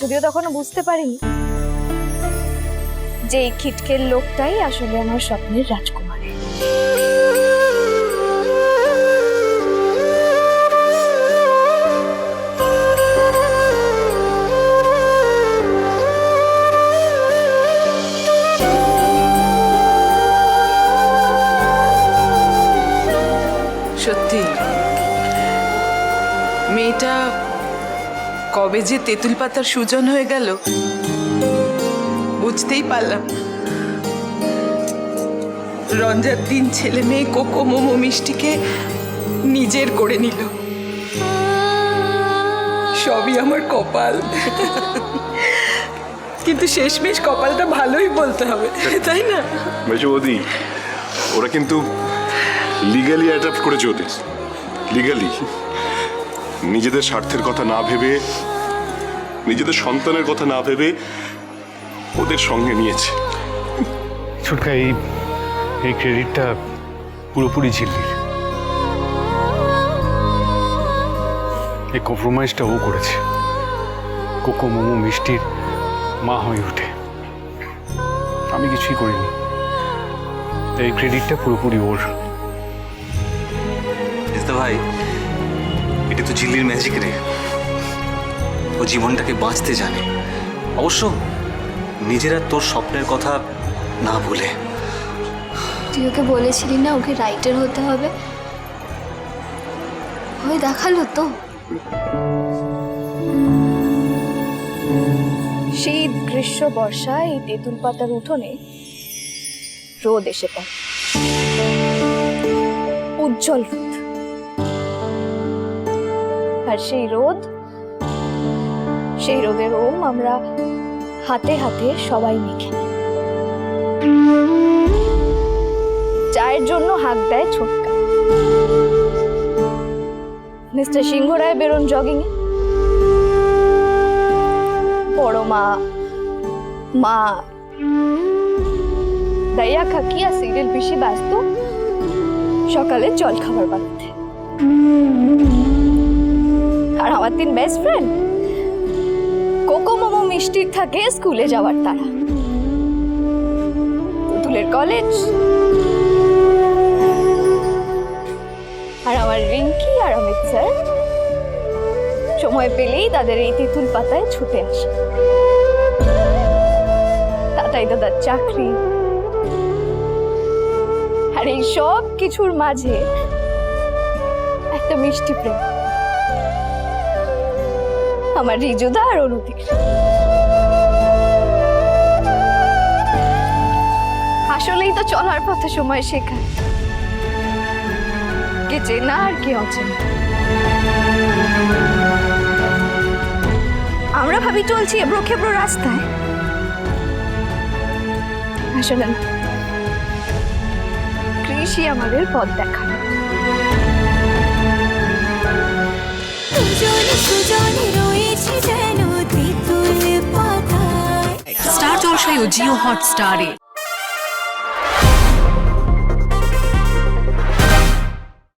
যদিও তখনও বুঝতে পারিনি। যে এই খিটকের লোকটাই আসলে আমার স্বপ্নের রাজকুমার। সত্যি মেয়েটা কবে যে তেঁতুল পাতার সুজন হয়ে গেল, বুঝতেই পারলাম রঞ্জার দিন ছেলে মেয়ে কোকো মোমো মিষ্টিকে নিজের করে নিল। সবই আমার কপাল। কিন্তু শেষমেশ কপালটা ভালোই বলতে হবে, তাই না? মেজবদি ওরা কিন্তু লিগালি অ্যাডাপ্ট করেছে ওদের। লিগালি নিজেদের স্বার্থের কথা না ভেবে নিজেদের সন্তানের কথা না ভেবে ওদের সঙ্গে নিয়েছে। ছুটকা এই এই ক্রেডিটটা পুরোপুরি ঝিল্লির। এই কম্প্রোমাইজটা ও করেছে। কোকো মোমো মিষ্টির মা হয়ে ওঠে। আমি কিছুই করিনি। এই ক্রেডিটটা পুরোপুরি ওর। বুঝতে ভাই এটা তো ঝিল্লির ম্যাজিক রে। ও জীবনটাকে বাঁচতে জানে। অবশ্য নিজেরা তোর স্বপ্নের কথা না ভুলে তুই ওকে বলেছিলি না ওকে রাইটার হতে হবে? হয়ে দেখাল তো। শীত গ্রীষ্ম বর্ষা, এই তেঁতুল পাতার উঠোনে রোদ এসে পড়ে। উজ্জ্বল রোদ। আর সেই রোদ সেই রোদের ওম আমরা হাতে হাতে সবাই মেখে। চায়ের জন্য হাঁক দেয় ছোটকা। মিস্টার সিংহরায় বেরোন জগিংয়ে। বড় মা মা। দাইয়া খাকিয়া সিরিয়াল বেশি ব্যস্ত? সকালে জল খাবার বানাতে। আর আমার তিন বেস্ট ফ্রেন্ড মিষ্টির থাকে স্কুলে যাওয়ার তারা। পুতুলের কলেজ আর আমার রিঙ্কি আর অমিত স্যার, সময় পেলেই তাদের এই তেঁতুল পাতায় ছুটে আসে। তাতাই দাদার চাকরি। আর এই সব কিছুর মাঝে একটা মিষ্টি প্রেম। আমার রিজুদা আর অনুদিক আসলেই তো চলার পথে সময় শেখায়। কে চেনা আর কে অচেনা। আমরা ভাবি চলছি এবড়ো খেবড়ো রাস্তায়। আসলে কৃষি আমাদের পথ দেখায়। যেন তেঁতুল পাতায় স্টার জলসায় ও জিও হটস্টারে